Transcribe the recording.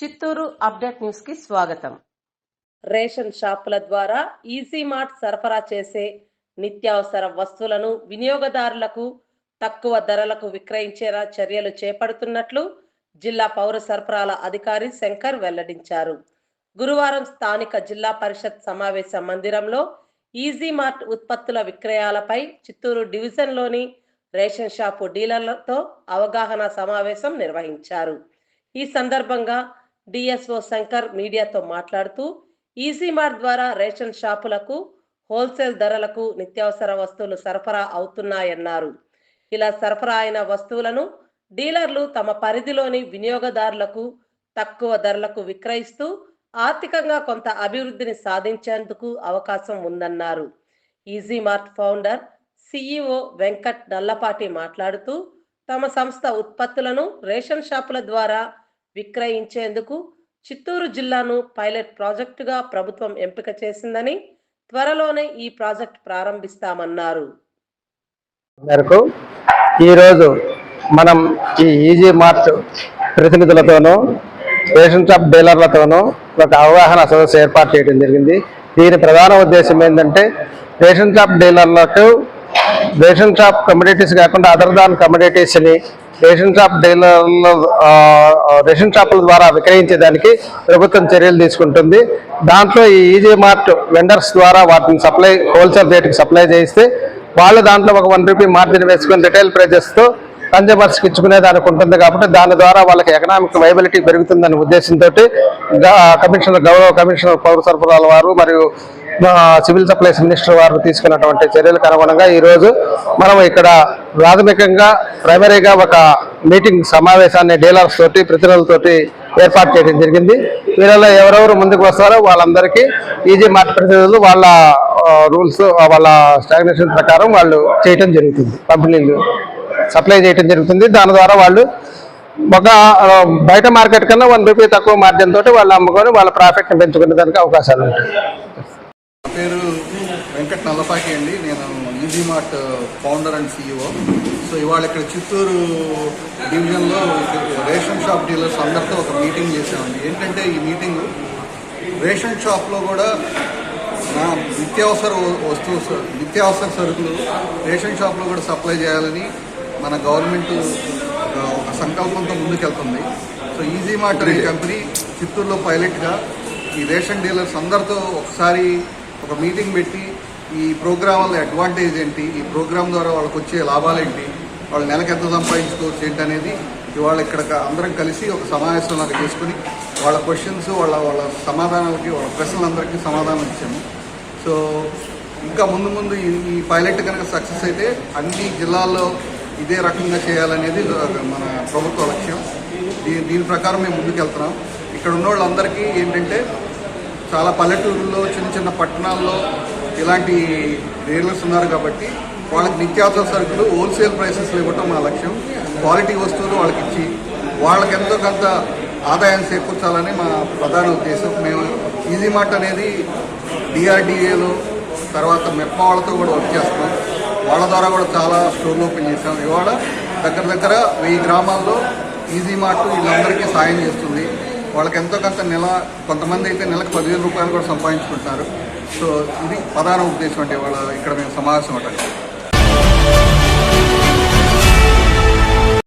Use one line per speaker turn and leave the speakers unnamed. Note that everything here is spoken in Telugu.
చిత్తూరు అప్డేట్ న్యూస్కి స్వాగతం.
రేషన్ షాపుల ద్వారా ఈజీ మార్ట్ సరఫరా చేసే నిత్యావసర వస్తువులను వినియోగదారులకు తక్కువ ధరలకు విక్రయించేలా చర్యలు చేపడుతున్నట్లు జిల్లా పౌర సరఫరాల అధికారి శంకర్ వెల్లడించారు. గురువారం స్థానిక జిల్లా పరిషత్ సమావేశ మందిరంలో ఈజీ మార్ట్ ఉత్పత్తుల విక్రయాలపై చిత్తూరు డివిజన్లోని రేషన్ షాపు డీలర్లతో అవగాహన సమావేశం నిర్వహించారు. ఈ సందర్భంగా డిఎస్ఓ శంకర్ మీడియాతో మాట్లాడుతూ ఈజీ మార్ట్ ద్వారా రేషన్ షాపులకు హోల్సేల్ ధరలకు నిత్యావసర వస్తువులు సరఫరా అవుతున్నాయన్నారు. ఇలా సరఫరా అయిన వస్తువులను డీలర్లు తమ పరిధిలోని వినియోగదారులకు తక్కువ ధరలకు విక్రయిస్తూ ఆర్థికంగా కొంత అభివృద్ధిని సాధించేందుకు అవకాశం ఉందన్నారు. Easy Mart founder CEO Venkat Nallapati మాట్లాడుతూ తమ సంస్థ ఉత్పత్తులను రేషన్ షాపుల ద్వారా విక్రయించేందుకు చిత్తూరు జిల్లాను పైలట్ ప్రాజెక్టుగా ప్రభుత్వం ఎంపిక చేసిందని త్వరలోనే ఈ ప్రాజెక్ట్ ప్రారంభిస్తామన్నారు.
మేరకు ఈరోజు మనం ఈ ఈజీ మార్ట్ ప్రతినిధులతోనూ రేషన్ షాప్ డీలర్లతోనూ ఒక అవగాహన సదస్సు ఏర్పాటు చేయడం జరిగింది. దీని ప్రధాన ఉద్దేశం ఏంటంటే రేషన్ షాప్ డీలర్లకు రేషన్ షాప్ కమ్యూనిటీస్ కాకుండా అదర్ దాన్ కమ్యూనిటీస్ని రేషన్ షాప్ డీలర్ల రేషన్ షాపుల ద్వారా విక్రయించేదానికి ప్రభుత్వం చర్యలు తీసుకుంటుంది. దాంట్లో ఈ ఈజీ మార్ట్ వెండర్స్ ద్వారా వాటిని సప్లై హోల్సేల్ రేట్కి సప్లై చేయిస్తే వాళ్ళు దాంట్లో ఒక వన్ రూపీ మార్జిన్ వేసుకొని రిటైల్ ప్రైజెస్తో కన్జ్యూమర్స్కి ఇచ్చుకునే దానికి ఉంటుంది కాబట్టి దాని ద్వారా వాళ్ళకి ఎకనామిక్ వైబిలిటీ పెరుగుతుందనే ఉద్దేశంతో కమిషనర్ గౌరవ కమిషనర్ పౌర సరఫరాల వారు మరియు సివిల్ సప్లైస్ మినిస్టర్ వారు తీసుకున్నటువంటి చర్యలకు అనుగుణంగా ఈరోజు మనం ఇక్కడ ప్రాథమికంగా ప్రైమరీగా ఒక మీటింగ్ సమావేశాన్ని డీలర్స్ తోటి ప్రతినిధులతోటి ఏర్పాటు చేయడం జరిగింది. వీళ్ళలో ఎవరెవరు ముందుకు వస్తారో వాళ్ళందరికీ ఈజీ మార్ట్ ప్రతినిధులు వాళ్ళ రూల్స్ వాళ్ళ స్టాగ్నేషన్ ప్రకారం వాళ్ళు చేయటం జరుగుతుంది. కంపెనీలు సప్లై చేయటం జరుగుతుంది. దాని ద్వారా వాళ్ళు ఒక బయట మార్కెట్ కన్నా వన్ రూపీ తక్కువ మార్జిన్ తోటి వాళ్ళు అమ్ముకొని వాళ్ళ ప్రాఫిట్ని పెంచుకునే దానికి అవకాశాలు ఉంటాయి.
పేరు వెంకట్ నల్లపాకి అండి. నేను Easy Mart founder and CEO so ఇవాళ ఇక్కడ చిత్తూరు డివిజన్లో రేషన్ షాప్ డీలర్స్ అందరితో ఒక మీటింగ్ చేసామండి ఏంటంటే ఈ మీటింగ్ రేషన్ షాప్లో కూడా నా నిత్యావసర వస్తువు నిత్యావసర సరుకులు రేషన్ షాప్లో కూడా సప్లై చేయాలని మన గవర్నమెంట్ ఒక ఒక సంకల్పంతో ముందుకెళ్తుంది. సో ఈజీ మార్ట్ అనే కంపెనీ చిత్తూరులో పైలట్గా ఈ రేషన్ డీలర్స్ అందరితో ఒకసారి ఒక మీటింగ్ పెట్టి ఈ ప్రోగ్రామ్ వల్ల అడ్వాంటేజ్ ఏంటి? ఈ ప్రోగ్రామ్ ద్వారా వాళ్ళకి వచ్చే లాభాలు ఏంటి? వాళ్ళు నెలకు ఎంత సంపాదించుకోవచ్చు ఏంటి అనేది ఇవాళ ఇక్కడ అందరం కలిసి ఒక సమావేశం లాగా చేసుకుని వాళ్ళ క్వశ్చన్స్ వాళ్ళ వాళ్ళ సమాధానాలకి వాళ్ళ ప్రశ్నలందరికీ సమాధానం ఇచ్చాము. సో ఇంకా ముందు ముందు ఈ పైలట్ కనుక సక్సెస్ అయితే అన్ని జిల్లాల్లో ఇదే రకంగా చేయాలనేది మన ప్రభుత్వ లక్ష్యం. దీని దీని ప్రకారం మేము ముందుకెళ్తున్నాం. ఇక్కడ ఉన్న వాళ్ళందరికీ ఏంటంటే చాలా పల్లెటూరుల్లో చిన్న చిన్న పట్టణాల్లో ఇలాంటి డీలర్స్ ఉన్నారు కాబట్టి వాళ్ళకి నిత్యావసర సరుకులు హోల్సేల్ ప్రైసెస్లో ఇవ్వటం మా లక్ష్యం. క్వాలిటీ వస్తువులు వాళ్ళకి ఇచ్చి వాళ్ళకి ఎంతో కొంత ఆదాయం చేకూర్చాలని మా ప్రధాన ఉద్దేశం. మేము ఈజీ మార్ట్ అనేది డిఆర్డిఏలో తర్వాత మెప్ప వాళ్ళతో కూడా వర్క్ చేస్తున్నాం. వాళ్ళ ద్వారా కూడా చాలా స్టోర్లు ఓపెన్ చేసాం ఇవాళ దగ్గర దగ్గర వెయ్యి గ్రామాల్లో ఈజీ మార్ట్ వీళ్ళందరికీ సాయం చేస్తుంది. వాళ్ళకి ఎంతో కొంత నెల కొంతమంది అయితే నెలకు పదివేల రూపాయలు కూడా సంపాదించుకుంటున్నారు. సో ఇది ప్రధాన ఉద్దేశం అంటే వాళ్ళ ఇక్కడ మేము సమావేశం అవ్వటం